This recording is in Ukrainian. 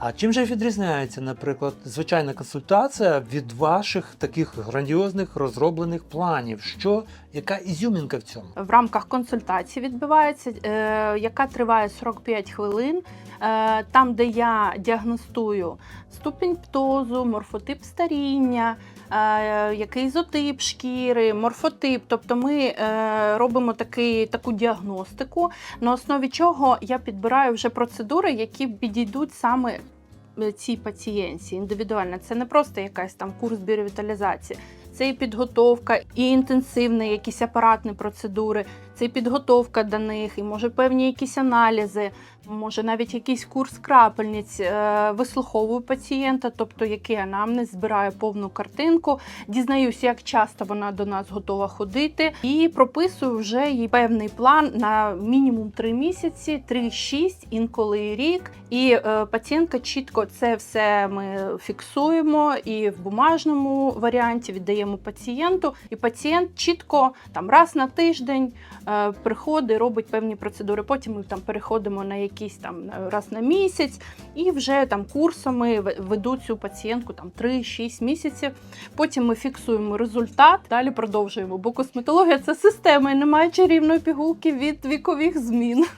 А чим же відрізняється, наприклад, звичайна консультація від ваших таких грандіозних розроблених планів? Що яка ізюмінка в цьому? в рамках консультації відбувається, е, яка триває 45 хвилин. Е, там, де я діагностую ступінь птозу, морфотип старіння, який ізотип шкіри, морфотип. Тобто ми е, робимо такий, таку діагностику, на основі чого я підбираю вже процедури, які підійдуть саме е, цій пацієнтці індивідуально. Це не просто якась там курс біоревіталізації. Це і підготовка, і інтенсивні якісь апаратні процедури, це і підготовка до них, і може певні якісь аналізи, може навіть якийсь курс крапельниць. Е, Вислуховую пацієнта, тобто який анамнез, збираю повну картинку, дізнаюся, як часто вона до нас готова ходити, і прописую вже їй певний план на мінімум 3 місяці, 3-6, інколи рік. І е, пацієнтка чітко це все ми фіксуємо і в бумажному варіанті віддаємо пацієнту. І пацієнт чітко там раз на тиждень е, приходить, робить певні процедури. Потім ми там переходимо на якийсь там е, раз на місяць, і вже там курсами в- ведуть цю пацієнтку там 3-6 місяців. Потім ми фіксуємо результат, далі продовжуємо. Бо косметологія це система і немає чарівної пігулки від вікових змін.